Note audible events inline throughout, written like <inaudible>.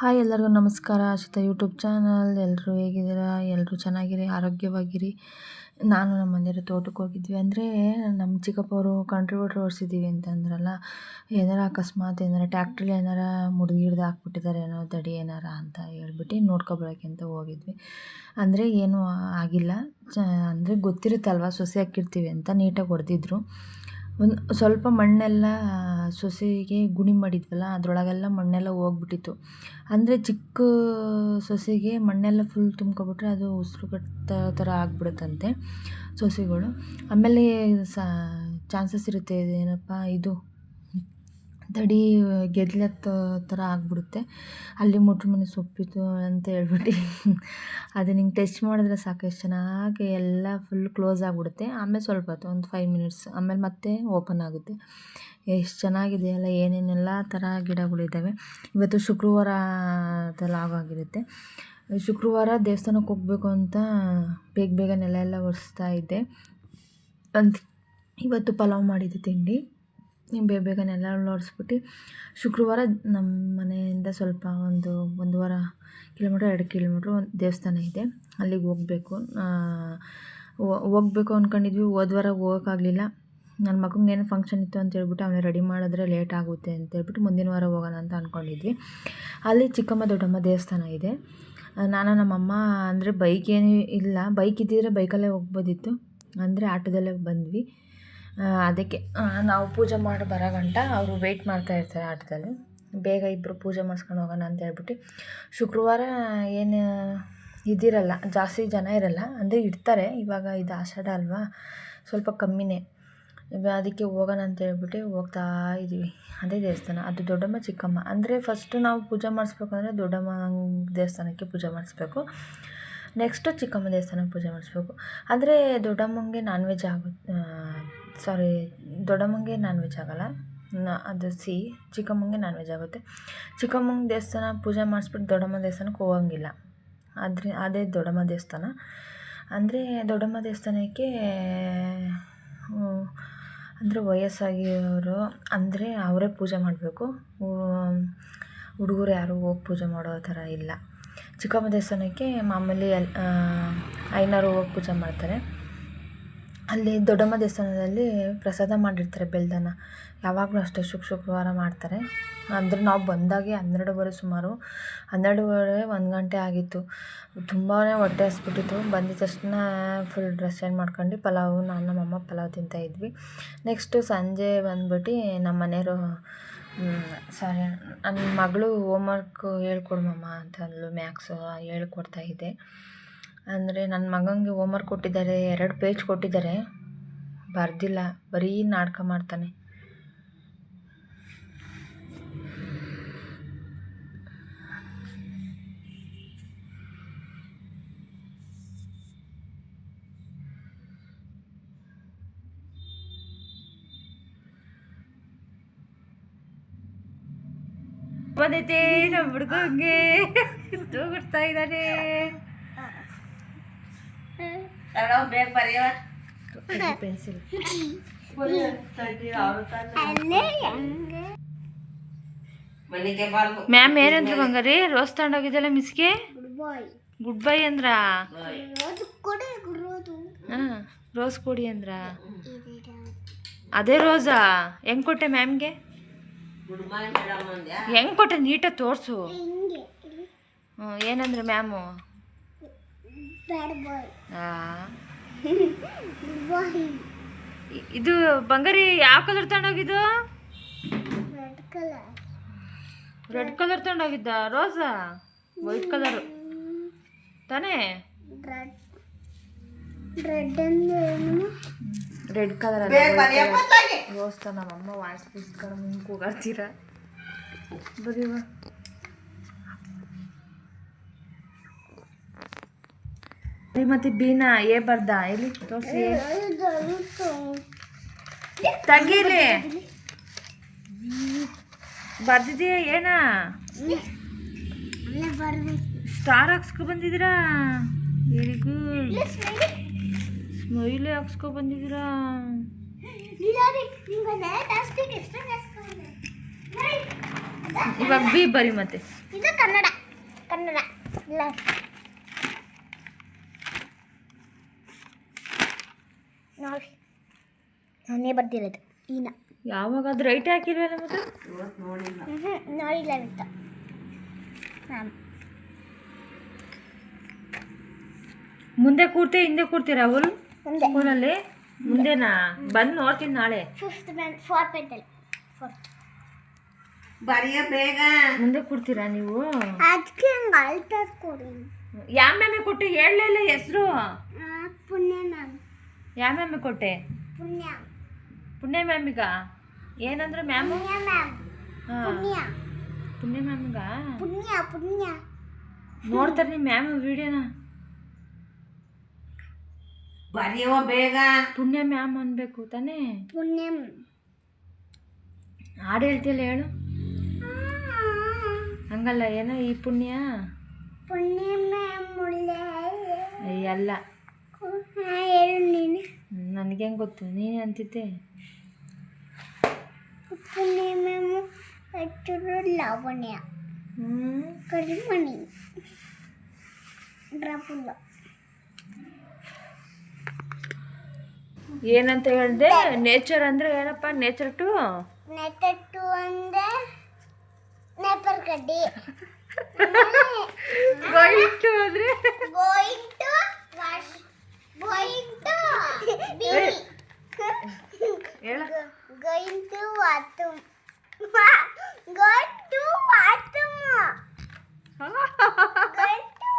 Hi ಎಲ್ಲರಿಗೂ ನಮಸ್ಕಾರ. Ashwita YouTube channel. ಎಲ್ಲರೂ ಹೇಗಿದ್ದೀರಾ? ಎಲ್ಲರೂ ಚೆನ್ನಾಗಿರಿ? ಆರೋಗ್ಯವಾಗಿರಿ? ನಾನು ನಮ್ಮ ಮನೆಯವರು ತೋಟಕ್ಕೆ ಹೋಗಿದ್ವಿ. ಅಂದರೆ ನಮ್ಮ ಚಿಕ್ಕಪ್ಪವರು ಕಂಟ್ರಿಬ್ಯೂಟರ್ ಓಡಿಸಿದ್ದೀವಿ ಅಂತಂದ್ರಲ್ಲ ಏನಾರ ಅಕಸ್ಮಾತ್ ಏನಾರ ಟ್ಯಾಕ್ಟ್ರಲ್ಲಿ ಏನಾರ ಮುಡ್ದು ಹಿಡ್ದು ಹಾಕ್ಬಿಟ್ಟಿದ್ದಾರೆ ಏನೋ ತಡಿ ಏನಾರ ಅಂತ ಹೇಳ್ಬಿಟ್ಟು ನೋಡ್ಕೊಬರೋಕೆ ಅಂತ ಹೋಗಿದ್ವಿ. ಅಂದರೆ ಏನೂ ಆಗಿಲ್ಲ. ಚ, ಅಂದರೆ ಗೊತ್ತಿರುತ್ತಲ್ವ? ಸೊಸೆ ಹಾಕಿರ್ತೀವಿ ಅಂತ ನೀಟಾಗಿ ಹೊಡೆದಿದ್ರು. ಒಂದು ಸ್ವಲ್ಪ ಮಣ್ಣೆಲ್ಲ ಸೊಸೆಗೆ ಗುಣಿ ಮಾಡಿದ್ವಲ್ಲ, ಅದರೊಳಗೆಲ್ಲ ಮಣ್ಣೆಲ್ಲ ಹೋಗ್ಬಿಟ್ಟಿತ್ತು. ಅಂದರೆ ಚಿಕ್ಕ ಸೊಸೆಗೆ ಮಣ್ಣೆಲ್ಲ ಫುಲ್ ತುಂಬ್ಕೊಬಿಟ್ರೆ ಅದು ಉಸಿರುಗಟ್ಟ ಥರ ಆಗ್ಬಿಡುತ್ತಂತೆ ಸೊಸೆಗಳು. ಆಮೇಲೆ ಸಾ ಚಾನ್ಸಸ್ ಇರುತ್ತೆ ಏನಪ್ಪ, ಇದು ತಡಿ ಗೆದ್ಲತ್ತ ಥರ ಆಗಿಬಿಡುತ್ತೆ. ಅಲ್ಲಿ ಮುಟ್ರ ಮನೆ ಸೊಪ್ಪಿತ್ತು ಅಂತ ಹೇಳ್ಬಿಟ್ಟು ಅದು ನಿಂಗೆ ಟೆಸ್ಟ್ ಮಾಡಿದ್ರೆ ಸಾಕು, ಎಷ್ಟು ಚೆನ್ನಾಗಿ ಎಲ್ಲ ಫುಲ್ ಕ್ಲೋಸ್ ಆಗಿಬಿಡುತ್ತೆ. ಆಮೇಲೆ ಸ್ವಲ್ಪ ಹೊತ್ತು, ಒಂದು ಫೈವ್ ಮಿನಿಟ್ಸ್ ಆಮೇಲೆ ಮತ್ತೆ ಓಪನ್ ಆಗುತ್ತೆ. ಎಷ್ಟು ಚೆನ್ನಾಗಿದೆ ಅಲ್ಲ ಏನೇನೆಲ್ಲ ಥರ ಗಿಡಗಳಿದ್ದಾವೆ ಇವತ್ತು ಶುಕ್ರವಾರ ಆಗಿರುತ್ತೆ. ಶುಕ್ರವಾರ ದೇವಸ್ಥಾನಕ್ಕೆ ಹೋಗಬೇಕು ಅಂತ ಬೇಗ ಬೇಗ ನೆಲ ಎಲ್ಲ ಒರೆಸ್ತಾ ಇದ್ದೆ. ಅಂತ ಇವತ್ತು ಪಲಾವ್ ಮಾಡಿದ್ದೆ ತಿಂಡಿ. ಬೇಗ ಬೇಗ ನೆಲ ಒರೆಸ್ಬಿಟ್ಟು ಶುಕ್ರವಾರ ನಮ್ಮ ಮನೆಯಿಂದ ಸ್ವಲ್ಪ ಒಂದು ಒಂದೂವರೆ ಕಿಲೋಮೀಟ್ರ್, ಎರಡು ಕಿಲೋಮೀಟ್ರ್ ಒಂದು ದೇವಸ್ಥಾನ ಇದೆ. ಅಲ್ಲಿಗೆ ಹೋಗಬೇಕು. ಹೋಗ್ಬೇಕು ಅಂದ್ಕೊಂಡಿದ್ವಿ ಹೋದ್ವಾರ ಹೋಗೋಕ್ಕಾಗಲಿಲ್ಲ ನನ್ನ ಮಗಂಗೆ ಏನೋ ಫಂಕ್ಷನ್ ಇತ್ತು ಅಂತ ಹೇಳ್ಬಿಟ್ಟು ಅವನೇ ರೆಡಿ ಮಾಡಿದ್ರೆ ಲೇಟ್ ಆಗುತ್ತೆ ಅಂತ ಹೇಳ್ಬಿಟ್ಟು ಮುಂದಿನ ವಾರ ಹೋಗೋಣ ಅಂತ ಅಂದ್ಕೊಂಡಿದ್ವಿ ಅಲ್ಲಿ ಚಿಕ್ಕಮ್ಮ ದೊಡ್ಡಮ್ಮ ದೇವಸ್ಥಾನ ಇದೆ. ನಾನು ನಮ್ಮಮ್ಮ ಅಂದರೆ ಬೈಕ್ ಏನೂ ಇಲ್ಲ. ಬೈಕ್ ಇದ್ದಿದ್ರೆ ಬೈಕಲ್ಲೇ ಹೋಗ್ಬೋದಿತ್ತು. ಅಂದರೆ ಆಟೋದಲ್ಲೇ ಬಂದ್ವಿ. ಅದಕ್ಕೆ ನಾವು ಪೂಜೆ ಮಾಡಿ ಬರೋ ಗಂಟ ಅವರು ವೆಯ್ಟ್ ಮಾಡ್ತಾ ಇರ್ತಾರೆ ಆಟೋದಲ್ಲಿ. ಬೇಗ ಇಬ್ಬರು ಪೂಜೆ ಮಾಡಿಸ್ಕೊಂಡು ಹೋಗೋಣ ಅಂತ ಹೇಳ್ಬಿಟ್ಟು ಶುಕ್ರವಾರ ಏನು ಇದಿರಲ್ಲ, ಜಾಸ್ತಿ ಜನ ಇರಲ್ಲ. ಅಂದರೆ ಇಡ್ತಾರೆ. ಇವಾಗ ಇದು ಆಷಾಢ ಅಲ್ವಾ? ಸ್ವಲ್ಪ ಕಮ್ಮಿನೇ. ಅದಕ್ಕೆ ಹೋಗೋಣ ಅಂತ ಹೇಳ್ಬಿಟ್ಟು ಹೋಗ್ತಾ ಇದ್ದೀವಿ ಅದೇ ದೇವಸ್ಥಾನ. ಅದು ದೊಡ್ಡಮ್ಮ, ಚಿಕ್ಕಮ್ಮ. ಅಂದರೆ ಫಸ್ಟು ನಾವು ಪೂಜೆ ಮಾಡಿಸ್ಬೇಕಂದ್ರೆ ದೊಡ್ಡಮ್ಮ ದೇವಸ್ಥಾನಕ್ಕೆ ಪೂಜೆ ಮಾಡಿಸ್ಬೇಕು. ನೆಕ್ಸ್ಟು ಚಿಕ್ಕಮ್ಮ ದೇವಸ್ಥಾನಕ್ಕೆ ಪೂಜೆ ಮಾಡಿಸ್ಬೇಕು. ಆದರೆ ದೊಡ್ಡಮ್ಮಂಗೆ ನಾನ್ ವೆಜ್ ಆಗುತ್ತೆ ಸಾರಿ ದೊಡ್ಡಮ್ಮಂಗೆ ನಾನ್ ವೆಜ್ ಆಗೋಲ್ಲ ಅದು ಸಿ, ಚಿಕ್ಕಮ್ಮಂಗೆ ನಾನ್ ವೆಜ್ ಆಗುತ್ತೆ. ಚಿಕ್ಕಮ್ಮ ದೇವಸ್ಥಾನ ಪೂಜೆ ಮಾಡಿಸ್ಬಿಟ್ಟು ದೊಡ್ಡಮ್ಮ ದೇವಸ್ಥಾನಕ್ಕೆ ಹೋಗಂಗಿಲ್ಲ. ಆದರೆ, ಅದೇ ದೊಡ್ಡಮ್ಮ ದೇವಸ್ಥಾನ. ಅಂದರೆ ದೊಡ್ಡಮ್ಮ ದೇವಸ್ಥಾನಕ್ಕೆ ಅಂದರೆ ವಯಸ್ಸಾಗಿರೋರು ಅಂದರೆ ಅವರೇ ಪೂಜೆ ಮಾಡಬೇಕು. ಹುಡುಗರು ಯಾರೂ ಹೋಗಿ ಪೂಜೆ ಮಾಡೋ ಥರ ಇಲ್ಲ. ಚಿಕ್ಕಮ್ಮ ದೇವಸ್ಥಾನಕ್ಕೆ ಮಾಮೂಲಿ ಐನೋರು ಹೋಗಿ ಪೂಜೆ ಮಾಡ್ತಾರೆ. ಅಲ್ಲಿ ದೊಡ್ಡಮ್ಮ ದೇವಸ್ಥಾನದಲ್ಲಿ ಪ್ರಸಾದ ಮಾಡಿರ್ತಾರೆ ಬೆಲ್ದನ. ಯಾವಾಗಲೂ ಅಷ್ಟೇ ಶುಕ್ ಶುಕ್ರವಾರ ಮಾಡ್ತಾರೆ. ಅಂದರೆ ನಾವು ಬಂದಾಗೆ ಹನ್ನೆರಡುವರೆ ಸುಮಾರು, ಹನ್ನೆರಡುವರೆ ಒಂದು ಗಂಟೆ ಆಗಿತ್ತು. ತುಂಬಾ ಹೊಟ್ಟೆ ಹಸ್ಬಿಟ್ಟಿತ್ತು. ಬಂದಿದ್ದ ತಕ್ಷಣ ಫುಲ್ ಡ್ರೆಸ್ ಚೇಂಜ್ ಮಾಡ್ಕೊಂಡು ಪಲಾವು, ನಾನು ನಮ್ಮಮ್ಮ ಪಲಾವ್ ತಿಂತಾಯಿದ್ವಿ ನೆಕ್ಸ್ಟು ಸಂಜೆ ಬಂದ್ಬಿಟ್ಟು ನಮ್ಮ ಮನೆಯವರು ಸಾರಿ ನನ್ನ ಮಗಳು ಹೋಮ್ವರ್ಕು ಹೇಳ್ಕೊಡು ಅಂತ ಅಂದ್ಲು ಮ್ಯಾಕ್ಸು ಹೇಳ್ಕೊಡ್ತಾಯಿದ್ದೆ ಅಂದರೆ ನನ್ನ ಮಗನಿಗೆ ಹೋಮ್ವರ್ಕ್ ಕೊಟ್ಟಿದ್ದಾರೆ, ಎರಡು ಪೇಜ್ ಕೊಟ್ಟಿದ್ದಾರೆ. ಬರ್ದಿಲ್ಲ, ಬರೀ ನಾಟಕ ಮಾಡ್ತಾನೆ. ಬಂದೈತೆ ನಮ್ಮ ಹುಡುಗಂಗೆ. ತೂಗುಡ್ತಾ ಇದ್ದಾನೆ. ಪೆನ್ಸಿಲ್ ಮ್ಯಾಮ್ ಏನಂದ್ರು ಬಂಗಾರಿ ರೋಸ್ ತಗೊಂಡೋಗಿದ್ದಲ್ಲ ಮಿಸ್ಗೆ? ಗುಡ್ ಬೈ ಅಂದ್ರ? ರೋಸ್ ಕೊಡಿ ಅಂದ್ರ? ಅದೇ ರೋಸಾ? ಹೆಂಗ್ ಕೊಟ್ಟೆ ಮ್ಯಾಮ್ಗೆ? ಹೆಂಗ್ ಕೊಟ್ಟೆ? ನೀಟಾಗಿ ತೋರಿಸು. ಹ್ಞೂ ಏನಂದ್ರೆ ಮ್ಯಾಮು? ಇದು ಬಂಗಾರಿ ಯಾವ ಕಲರ್ ತಗೊಂಡೋಗಿದ್ದು? ರೆಡ್ ಕಲರ್ ತಗೊಂಡೋಗಿದ್ದ? ರೋಸಾ? ವೈಟ್ ಕಲರ್ ತಾನೇ? ರೆಡ್ ಕಲರ್ ರೋಸ್ ನಮ್ಮ ಅಮ್ಮ ವಾಯ್ಸ್ ಕೂಗಾಡ್ತೀರ? ಬರೀವ ಮತ್ತೆ ಬೀನಾ ಏ ಬರ್ದ ಎಲ್ಲಿ ತೋರಿಸಿ ತಗೀಲಿ ಬರ್ದಿದೀಯ ಏನ ಸ್ಟಾರ್ ಹಾಕ್ಸ್ಕೊ ಬಂದಿದ್ದೀರಾ ವೆರಿ ಗುಡ್ ಸ್ಮೈಲಿ ಹಾಕ್ಸ್ಕೊ ಬಂದಿದ್ದೀರಾ ಇವಾಗ ಬಿ ಬರಿ ಮತ್ತೆ ಇದು ಕನ್ನಡ ಕನ್ನಡ ನೋಡಿ ನಾನೇ ಬರ್ದಿರೋದು ಈನ. ಯಾವಾಗ ಅದು ರೈಟ್ ಹಾಕಿಲ್ವಲ್ಲ ಮತ್ತೆ ಹ್ಞೂ ನೋಡಿಲ್ಲ ಅಂತ. ಹಾಂ ಮುಂದೆ ಕೂರ್ತೆ ಹಿಂದೆ ಕೂರ್ತೀರಾ ಅವರು ಮುಂದೆ. ಸ್ಕೂಲಲ್ಲಿ? ಮುಂದೆನಾ? ಬಂದು ನೋಡ್ತೀನಿ ನಾಳೆ. ಫಿಫ್ತ್ ಬ್ಯಾಂಡ್ ಫೋರ್ತ್ ಬೆಂಟಲ್ಲಿ ಫೋರ್ತ್ ಬರೆಯ ಬೇಗ. ಮುಂದೆ ಕೂರ್ತೀರಾ ನೀವು? ಅದಕ್ಕೆ ಹಂಗೆ ಅಳ್ತದ ಕೊಡಿ ಯಾವ ಮ್ಯಾಮೆ ಹೇಳಲೇ ಹೇಳಲಿಲ್ಲ ಹೆಸರು? ಪುಣ್ಯ ಮ್ಯಾಮ್. ಯಾವ ಮ್ಯಾಮ್ ಕೊಟ್ಟೆ? ಪುಣ್ಯ. ಪುಣ್ಯ ಮ್ಯಾಮಿಗ? ಏನಂದ್ರೆ ಮ್ಯಾಮು? ಪುಣ್ಯ ಪುಣ್ಯ. ಮ್ಯಾಮಿಗ? ಪುಣ್ಯ ಪುಣ್ಯ. ನೋಡ್ತಾರೆ ನಿಮ್ಮ ಮ್ಯಾಮ್ ವಿಡಿಯೋನ. ಬರೆಯುವ ಬೇಗ. ಪುಣ್ಯ ಮ್ಯಾಮ್ ಅನ್ಬೇಕು ತಾನೇ? ಪುಣ್ಯ. ಹಾಡು ಹೇಳ್ತಿಯಲ್ಲ ಹೇಳು. ಹಂಗಲ್ಲ ಏನೋ ಈ ಪುಣ್ಯ. ಪುಣ್ಯ ಮ್ಯಾಮ್ ಒಳ್ಳೆ ಅಯ್ಯ, ಅಲ್ಲ. ಹೇಳು ನೀನು. ನನಗೆ ಹೆಂಗೆ ಗೊತ್ತು? ನೀನು ಅಂತಿದ್ದೆ. ಪುಣ್ಯ ಮ್ಯಾಮ್ ಹೆಚ್ಚು ಲಾವಣ್ಯ. ಕರಿಮಣಿ. ಡ್ರಾಪುಲ್ಲ ಏನಂತ ಹೇಳಿದೆ? ನೇಚರ್ ಅಂದರೆ ಏನಪ್ಪ? ನೇಚರ್ ಟು ನೇಚರ್ ಟು ಅಂದ್ರೆ ನೇಪರ್ ಕಡ್ಡಿ <laughs> ಗೋಯಿಟ್ಟು ಅಂದರೆ going to wash going to ಬೀಡಿ ಹೇಳ going to bathroom going to bathroom going to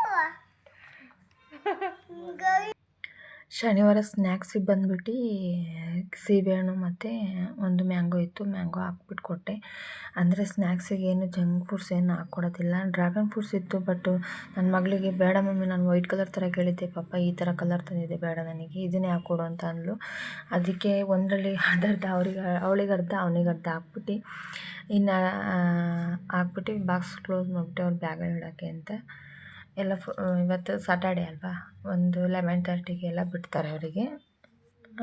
going ಶನಿವಾರ ಸ್ನ್ಯಾಕ್ಸಿಗೆ ಬಂದ್ಬಿಟ್ಟು, ಸೀಬೆಹಣ್ಣು ಮತ್ತು ಒಂದು ಮ್ಯಾಂಗೋ ಇತ್ತು. ಮ್ಯಾಂಗೋ ಹಾಕ್ಬಿಟ್ಟು ಕೊಟ್ಟೆ. ಅಂದರೆ ಸ್ನ್ಯಾಕ್ಸಿಗೆ ಏನು ಜಂಕ್ ಫುಡ್ಸ್ ಏನು ಹಾಕ್ಕೊಡೋದಿಲ್ಲ ಡ್ರ್ಯಾಗನ್ ಫ್ರೂಟ್ಸ್ ಇತ್ತು ಬಟ್ಟು ನನ್ನ ಮಗಳಿಗೆ ಬೇಡ ಮಮ್ಮಿ, ನಾನು ವೈಟ್ ಕಲರ್ ಥರ ಕೇಳಿದ್ದೆ. ಪಾಪ ಈ ಥರ ಕಲರ್ ತಂದಿದ್ದೆ ಬೇಡ ನನಗೆ. ಇದನ್ನೇ ಹಾಕ್ಕೊಡು ಅಂತ ಅಂದಳು ಅದಕ್ಕೆ ಒಂದರಲ್ಲಿ ಅದರ್ಧ ಅವರಿಗೆ, ಅವಳಿಗೆ ಅರ್ಧ, ಅವನಿಗೆ ಅರ್ಧ ಹಾಕ್ಬಿಟ್ಟು. ಇನ್ನು ಹಾಕ್ಬಿಟ್ಟು ಬಾಕ್ಸ್ ಕ್ಲೋಸ್ ಮಾಡಿಬಿಟ್ಟು ಅವ್ರ ಬ್ಯಾಗಲ್ಲಿ ಇಡೋಕ್ಕೆ ಅಂತ. ಎಲ್ಲ ಇವತ್ತು ಸಾಟರ್ಡೆ ಅಲ್ವಾ? ಒಂದು ಲೆವೆನ್ ತರ್ಟಿಗೆ ಎಲ್ಲ ಬಿಡ್ತಾರೆ ಅವರಿಗೆ.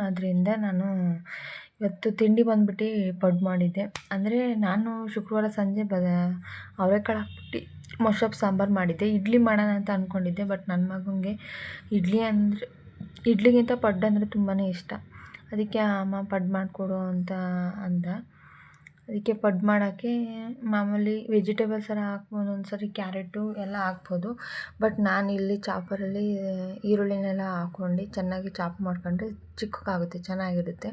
ಆದ್ದರಿಂದ ನಾನು ಇವತ್ತು ತಿಂಡಿ ಬಂದ್ಬಿಟ್ಟು ಪಡ್ ಮಾಡಿದ್ದೆ. ಅಂದರೆ ನಾನು ಶುಕ್ರವಾರ ಸಂಜೆ ಬ ಅವರೆಕಾಳು ಹಾಕ್ಬಿಟ್ಟು ಮೊಸಪ್ ಸಾಂಬಾರು ಮಾಡಿದ್ದೆ. ಇಡ್ಲಿ ಮಾಡೋಣ ಅಂತ ಅಂದ್ಕೊಂಡಿದ್ದೆ ಬಟ್ ನನ್ನ ಮಗನಿಗೆ ಇಡ್ಲಿ ಅಂದರೆ, ಇಡ್ಲಿಗಿಂತ ಪಡ್ಡು ಅಂದರೆ ತುಂಬಾ ಇಷ್ಟ. ಅದಕ್ಕೆ ಅಮ್ಮ ಪಡ್ ಮಾಡಿಕೊಡು ಅಂತ ಅಂದ. ಅದಕ್ಕೆ ಪಡ್ ಮಾಡೋಕ್ಕೆ ಮಾಮೂಲಿ ವೆಜಿಟೇಬಲ್ಸ್ ಎಲ್ಲ ಹಾಕ್ಬೋದು, ಒಂದ್ಸರಿ ಕ್ಯಾರೆಟು ಎಲ್ಲ ಹಾಕ್ಬೋದು. ಬಟ್ ನಾನು ಇಲ್ಲಿ ಚಾಪರಲ್ಲಿ ಈರುಳ್ಳಿನೆಲ್ಲ ಹಾಕ್ಕೊಂಡು ಚೆನ್ನಾಗಿ ಚಾಪ್ ಮಾಡ್ಕೊಂಡ್ರೆ ಚಿಕ್ಕಕ್ಕಾಗುತ್ತೆ ಚೆನ್ನಾಗಿರುತ್ತೆ.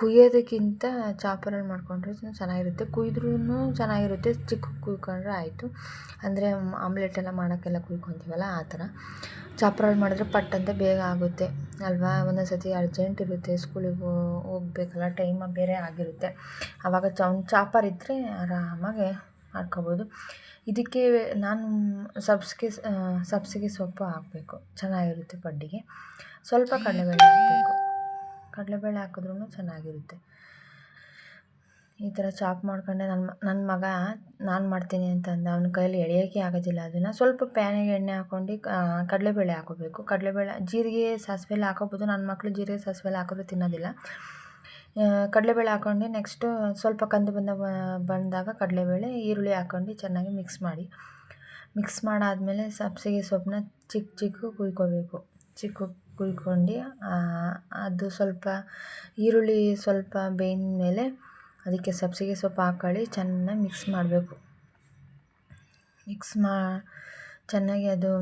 ಕುಯ್ಯೋದಕ್ಕಿಂತ ಚಾಪರಲ್ಲಿ ಮಾಡಿಕೊಂಡ್ರೆ ಚೆನ್ನಾಗಿರುತ್ತೆ. ಕುಯ್ದ್ರೂ ಚೆನ್ನಾಗಿರುತ್ತೆ ಚಿಕ್ಕ ಕುಯ್ಕೊಂಡ್ರೆ ಆಯಿತು. ಅಂದರೆ ಆಮ್ಲೆಟ್ ಎಲ್ಲ ಮಾಡೋಕ್ಕೆಲ್ಲ ಕುಯ್ಕೊತೀವಲ್ಲ ಆ ಥರ. ಚಾಪರಲ್ಲಿ ಮಾಡಿದ್ರೆ ಪಟ್ ಅಂತ ಬೇಗ ಆಗುತ್ತೆ. ಅಲ್ವಾ? ಒಂದೊಂದು ಸರ್ತಿ ಅರ್ಜೆಂಟ್ ಇರುತ್ತೆ ಸ್ಕೂಲಿಗೆ ಹೋಗ್ಬೇಕಲ್ಲ ಟೈಮ ಬೇರೆ ಆಗಿರುತ್ತೆ. ಆವಾಗ ಚ ಒಂದು ಚಾಪರ್ ಇದ್ದರೆ ಆರಾಮಾಗಿ ಮಾಡ್ಕೊಬೋದು ಇದಕ್ಕೆ ನಾನು ಸಬ್ಸಿಗೆ ಸಬ್ಸಿಗೆ ಸೊಪ್ಪು ಹಾಕಬೇಕು. ಚೆನ್ನಾಗಿರುತ್ತೆ ಪಡ್ಡಿಗೆ. ಸ್ವಲ್ಪ ಕಡಲೆಬೇಳೆ ಹಾಕಬೇಕು. ಕಡಲೆಬೇಳೆ ಹಾಕಿದ್ರೂ ಚೆನ್ನಾಗಿರುತ್ತೆ. ಈ ಥರ ಚಾಪ್ ಮಾಡ್ಕೊಂಡೆ ನನ್ನ ನನ್ನ ಮಗ ನಾನು ಮಾಡ್ತೀನಿ ಅಂತಂದ. ಅವನ ಕೈಯಲ್ಲಿ ಎಳೆಯೋಕ್ಕೆ ಆಗೋದಿಲ್ಲ ಅದನ್ನು. ಸ್ವಲ್ಪ ಪ್ಯಾನಿಗೆ ಎಣ್ಣೆ ಹಾಕ್ಕೊಂಡು ಕಡಲೆಬೇಳೆ ಹಾಕೋಬೇಕು. ಕಡಲೆಬೇಳೆ, ಜೀರಿಗೆ ಸಾಸಿವೆ ಎಲ್ಲ ಹಾಕೋಬೋದು. ನನ್ನ ಮಕ್ಕಳು ಜೀರಿಗೆ ಸಾಸಿವೆ ಎಲ್ಲ ಹಾಕಿದ್ರೆ ತಿನ್ನೋದಿಲ್ಲ. ಕಡಲೆಬೇಳೆ ಹಾಕ್ಕೊಂಡು ನೆಕ್ಸ್ಟು ಸ್ವಲ್ಪ ಕಂದು ಬಂದ ಬಂದಾಗ ಕಡಲೆಬೇಳೆ, ಈರುಳ್ಳಿ ಹಾಕ್ಕೊಂಡು ಚೆನ್ನಾಗಿ ಮಿಕ್ಸ್ ಮಾಡಿ. ಮಿಕ್ಸ್ ಮಾಡಾದಮೇಲೆ ಸಬ್ಸಿಗೆ ಸೊಪ್ಪನ್ನ ಚಿಕ್ಕ ಚಿಕ್ಕ ಕುಯ್ಕೋಬೇಕು. ಚಿಕ್ಕ ಕುಯ್ಕೊಂಡು ಅದು ಸ್ವಲ್ಪ ಈರುಳ್ಳಿ ಸ್ವಲ್ಪ ಬೇಯ್ದ ಮೇಲೆ ಅದಕ್ಕೆ ಸಬ್ಸಿಗೆ ಸೊಪ್ಪು ಹಾಕೊಳ್ಳಿ ಚೆನ್ನಾಗಿ ಮಿಕ್ಸ್ ಮಾಡಬೇಕು. ಮಿಕ್ಸ್ ಮಾ, ಚೆನ್ನಾಗಿ ಅದು,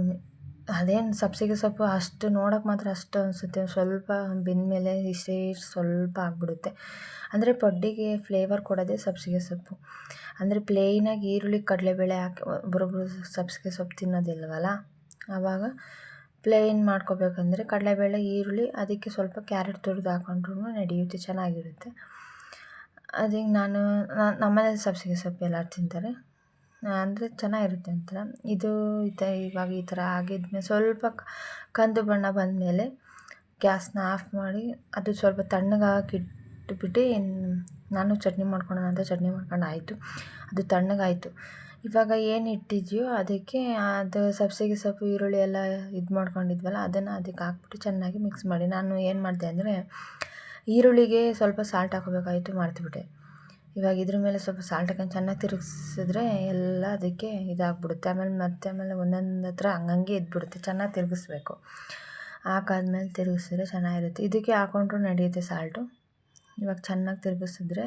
ಅದೇನು ಸಬ್ಸಿಗೆ ಸೊಪ್ಪು ಅಷ್ಟು ನೋಡೋಕೆ ಮಾತ್ರ ಅಷ್ಟು ಅನಿಸುತ್ತೆ. ಸ್ವಲ್ಪ ಬೆಂದಮೇಲೆ ಇಷ್ಟೇ ಸ್ವಲ್ಪ ಆಗಿಬಿಡುತ್ತೆ. ಅಂದರೆ ಪಡ್ಡಿಗೆ ಫ್ಲೇವರ್ ಕೊಡೋದೇ ಸಬ್ಸಿಗೆ ಸೊಪ್ಪು. ಅಂದರೆ ಪ್ಲೇನಾಗಿ ಈರುಳ್ಳಿ, ಕಡಲೆಬೇಳೆ ಹಾಕಿ ಒಬ್ಬರೊಬ್ರು ಸಬ್ಸಿಗೆ ಸೊಪ್ಪು ತಿನ್ನೋದಿಲ್ವಲ್ಲ? ಆವಾಗ ಪ್ಲೇನ್ ಮಾಡ್ಕೋಬೇಕಂದ್ರೆ ಕಡಲೆಬೇಳೆ, ಈರುಳ್ಳಿ, ಅದಕ್ಕೆ ಸ್ವಲ್ಪ ಕ್ಯಾರೆಟ್ ತುರಿದು ಹಾಕೊಂಡ್ರೂ ನಡೆಯುತ್ತೆ, ಚೆನ್ನಾಗಿರುತ್ತೆ. ಅದಕ್ಕೆ ನಾನು ನಮ್ಮನೇಲಿ ಸಬ್ಸಿಗೆ ಸೊಪ್ಪು ಎಲ್ಲರೂ ತಿಂತಾರೆ. ಅಂದರೆ ಚೆನ್ನಾಗಿರುತ್ತೆ ಒಂಥರ. ಇದು ಈ ಇವಾಗ ಈ ಥರ ಆಗಿದ್ಮೇಲೆ ಸ್ವಲ್ಪ ಕಂದು ಬಣ್ಣ ಬಂದಮೇಲೆ ಗ್ಯಾಸ್ನ ಆಫ್ ಮಾಡಿ ಅದು ಸ್ವಲ್ಪ ತಣ್ಣಗಾಗಕ್ಕೆ ಇಟ್ಬಿಟ್ಟು ನಾನು ಚಟ್ನಿ ಮಾಡ್ಕೊಳ್ಳೋಣ ಅಂತ ಚಟ್ನಿ ಮಾಡ್ಕೊಂಡು ಆಯಿತು. ಅದು ತಣ್ಣಗಾಯಿತು ಇವಾಗ ಏನು ಇಟ್ಟಿದೆಯೋ ಅದಕ್ಕೆ ಅದು ಸಬ್ಸಿಗೆ ಸೊಪ್ಪು, ಈರುಳ್ಳಿ ಎಲ್ಲ ಇದು ಮಾಡ್ಕೊಂಡಿದ್ವಲ್ಲ ಅದನ್ನು ಅದಕ್ಕೆ ಹಾಕ್ಬಿಟ್ಟು ಚೆನ್ನಾಗಿ ಮಿಕ್ಸ್ ಮಾಡಿ. ನಾನು ಏನು ಮಾಡಿದೆ ಅಂದರೆ ಈರುಳ್ಳಿಗೆ ಸ್ವಲ್ಪ ಸಾಲ್ಟ್ ಹಾಕೋಬೇಕಾಗಿತ್ತು ಮಾಡ್ತಿಬಿಟ್ಟೆ. ಇವಾಗ ಇದ್ರ ಮೇಲೆ ಸ್ವಲ್ಪ ಸಾಲ್ಟ್ ಹಾಕೊಂಡು ಚೆನ್ನಾಗಿ ತಿರುಗಿಸಿದ್ರೆ ಎಲ್ಲ ಅದಕ್ಕೆ ಇದಾಗ್ಬಿಡುತ್ತೆ. ಆಮೇಲೆ ಮತ್ತೆ ಆಮೇಲೆ ಒಂದೊಂದು ಹತ್ರ ಹಂಗಂಗೆ ಇದ್ಬಿಡುತ್ತೆ. ಚೆನ್ನಾಗಿ ತಿರುಗಿಸ್ಬೇಕು. ಹಾಕಾದ್ಮೇಲೆ ತಿರುಗಿಸಿದ್ರೆ ಚೆನ್ನಾಗಿರುತ್ತೆ. ಇದಕ್ಕೆ ಹಾಕೊಂಡ್ರು ನಡೆಯುತ್ತೆ ಸಾಲ್ಟು ಇವಾಗ ಚೆನ್ನಾಗಿ ತಿರುಗಿಸಿದ್ರೆ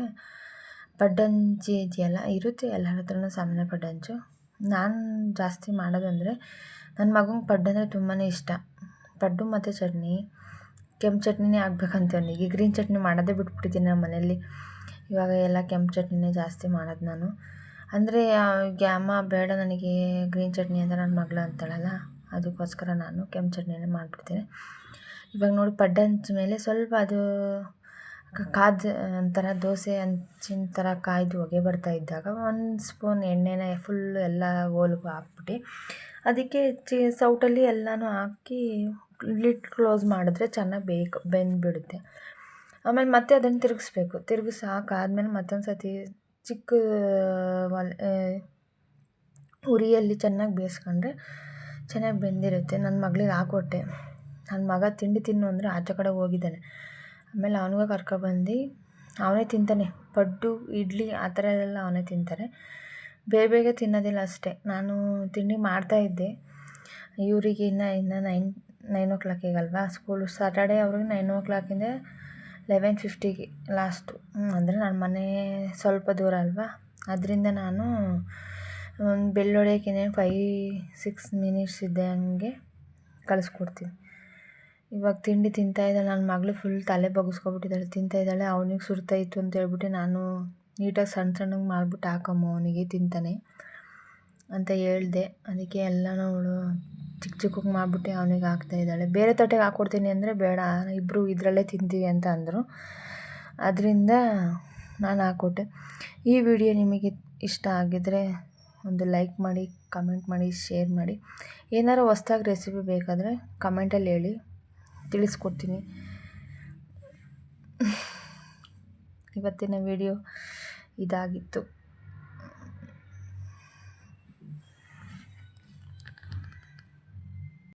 ಪಡ್ಡಂಚಿ ಇದೆಯಲ್ಲ, ಇರುತ್ತೆ. ಎಲ್ಲರ ಹತ್ರನೂ ಸಾಮಾನ್ಯ ಪಡ್ಡಂಚು. ನಾನು ಜಾಸ್ತಿ ಮಾಡೋದಂದರೆ ನನ್ನ ಮಗಂಗೆ ಪಡ್ಡು ಅಂದರೆ ತುಂಬಾ ಇಷ್ಟ. ಪಡ್ಡು ಮತ್ತು ಚಟ್ನಿ. ಕೆಂಪು ಚಟ್ನಿನೇ ಹಾಕ್ಬೇಕಂತೀವಿ ಈಗ ಗ್ರೀನ್ ಚಟ್ನಿ ಮಾಡೋದೇ ಬಿಟ್ಬಿಟ್ಟಿದ್ದೀನಿ ನಮ್ಮ ಮನೆಯಲ್ಲಿ. ಇವಾಗ ಎಲ್ಲ ಕೆಂಪು ಚಟ್ನಿನೇ ಜಾಸ್ತಿ ಮಾಡೋದು ನಾನು. ಅಂದರೆ ಈಗ ಅಮ್ಮ ಬೇಡ ನನಗೆ ಗ್ರೀನ್ ಚಟ್ನಿ ಅಂದರೆ ನನ್ನ ಮಗಳು ಅಂತಾಳಲ್ಲ, ಅದಕ್ಕೋಸ್ಕರ ನಾನು ಕೆಂಪು ಚಟ್ನಿನೇ ಮಾಡಿಬಿಡ್ತೀನಿ. ಇವಾಗ ನೋಡಿ ಪಡ್ಡೆ ಹಂಚ ಮೇಲೆ ಸ್ವಲ್ಪ ಅದು ಕಾದ ಒಂಥರ ದೋಸೆ ಹಂಚಿನ ಥರ ಕಾಯ್ದು ಹೊಗೆ ಬರ್ತಾ ಇದ್ದಾಗ ಒಂದು ಸ್ಪೂನ್ ಎಣ್ಣೆನ ಫುಲ್ ಎಲ್ಲ ಹೋಲ್ಗೂ ಹಾಕ್ಬಿಟ್ಟು, ಅದಕ್ಕೆ ಚಿ, ಸೌಟಲ್ಲಿ ಎಲ್ಲನೂ ಹಾಕಿ ಲಿಡ್ ಕ್ಲೋಸ್ ಮಾಡಿದ್ರೆ ಚೆನ್ನಾಗಿ ಬೇಕು, ಬೆಂದ್ಬಿಡುತ್ತೆ. ಆಮೇಲೆ ಮತ್ತೆ ಅದನ್ನು ತಿರುಗಿಸ್ಬೇಕು. ತಿರುಗಿಸಿ ಹಾಕಾದ್ಮೇಲೆ ಮತ್ತೊಂದು ಸತಿ ಚಿಕ್ಕ ಒಲೆ ಉರಿಯಲ್ಲಿ ಚೆನ್ನಾಗಿ ಬೇಯಿಸ್ಕೊಂಡ್ರೆ ಚೆನ್ನಾಗಿ ಬೆಂದಿರುತ್ತೆ. ನನ್ನ ಮಗಳಿಗೆ ಹಾಕೊಟ್ಟೆ. ನನ್ನ ಮಗ ತಿಂಡಿ ತಿನ್ನು ಅಂದರೆ ಆಚೆ ಕಡೆ ಹೋಗಿದ್ದಾನೆ. ಆಮೇಲೆ ಅವನಿಗೆ ಕರ್ಕೊಬಂದು, ಅವನೇ ತಿಂತಾನೆ. ಪಡ್ಡು, ಇಡ್ಲಿ ಆ ಥರ ಎಲ್ಲ ಅವನೇ ತಿಂತಾರೆ. ಬೇಗ ಬೇಗ ತಿನ್ನೋದಿಲ್ಲ ಅಷ್ಟೇ. ನಾನು ತಿಂಡಿ ಮಾಡ್ತಾಯಿದ್ದೆ ಇವರಿಗೆ ಇನ್ನು ಇನ್ನು ನೈನ್ ನೈನ್ ಓ ಕ್ಲಾಕಿಗಲ್ವಾ ಸ್ಕೂಲು ಸಾಟರ್ಡೇ ಅವ್ರಿಗೆ ನೈನ್ ಓ ಕ್ಲಾಕಿಂದ ಲೆವೆನ್ ಫಿಫ್ಟಿಗೆ ಲಾಸ್ಟು ಅಂದರೆ ನನ್ನ ಮನೆ ಸ್ವಲ್ಪ ದೂರ ಅಲ್ವಾ? ಅದರಿಂದ ನಾನು ಒಂದು ಬೆಲ್ ಹೊಡ್ಯೋಕೆ ಫೈ ಸಿಕ್ಸ್ ಮಿನಿಟ್ಸ್ ಇದ್ದೆ ಹಂಗೆ ಕಳಿಸ್ಕೊಡ್ತೀನಿ. ಇವಾಗ ತಿಂಡಿ ತಿಂತಾಯಿದ್ದಾಳೆ ನನ್ನ ಮಗಳು ಫುಲ್ ತಲೆ ಬಗ್ಗಿಸ್ಕೊಬಿಟ್ಟಿದ್ದಾಳೆ ತಿಂತಾ ಇದ್ದಾಳೆ, ಅವನಿಗೆ ಸುರ್ತಾಯಿತ್ತು ಅಂತ ಹೇಳ್ಬಿಟ್ಟು ನಾನು ನೀಟಾಗಿ ಸಣ್ಣ ಸಣ್ಣಗೆ ಮಾಡಿಬಿಟ್ಟು ಹಾಕಮ್ಮ, ಅವನಿಗೆ ತಿಂತಾನೆ ಅಂತ ಹೇಳಿದೆ. ಅದಕ್ಕೆ ಎಲ್ಲನೂ ಅವಳು ಚಿಕ್ಕ ಚಿಕ್ಕಕ್ಕೆ ಮಾಡಿಬಿಟ್ಟು ಅವನಿಗೆ ಹಾಕ್ತಾ ಇದ್ದಾಳೆ. ಬೇರೆ ತಟ್ಟೆಗೆ ಹಾಕ್ಕೊಡ್ತೀನಿ ಅಂದರೆ ಬೇಡ ಇಬ್ಬರು ಇದರಲ್ಲೇ ತಿಂತೀವಿ ಅಂತ ಅಂದರು. ಅದರಿಂದ ನಾನು ಹಾಕ್ಕೊಟ್ಟೆ ಈ ವಿಡಿಯೋ ನಿಮಗೆ ಇಷ್ಟ ಆಗಿದ್ದರೆ ಒಂದು ಲೈಕ್ ಮಾಡಿ, ಕಮೆಂಟ್ ಮಾಡಿ, ಶೇರ್ ಮಾಡಿ. ಏನಾರು ಹೊಸ್ದಾಗಿ ರೆಸಿಪಿ ಬೇಕಾದರೆ ಕಮೆಂಟಲ್ಲಿ ಹೇಳಿ. ತಿಳಿಸ್ಕೊಡ್ತೀನಿ. <laughs> ಇವತ್ತಿನ ವಿಡಿಯೋ ಇದಾಗಿತ್ತು.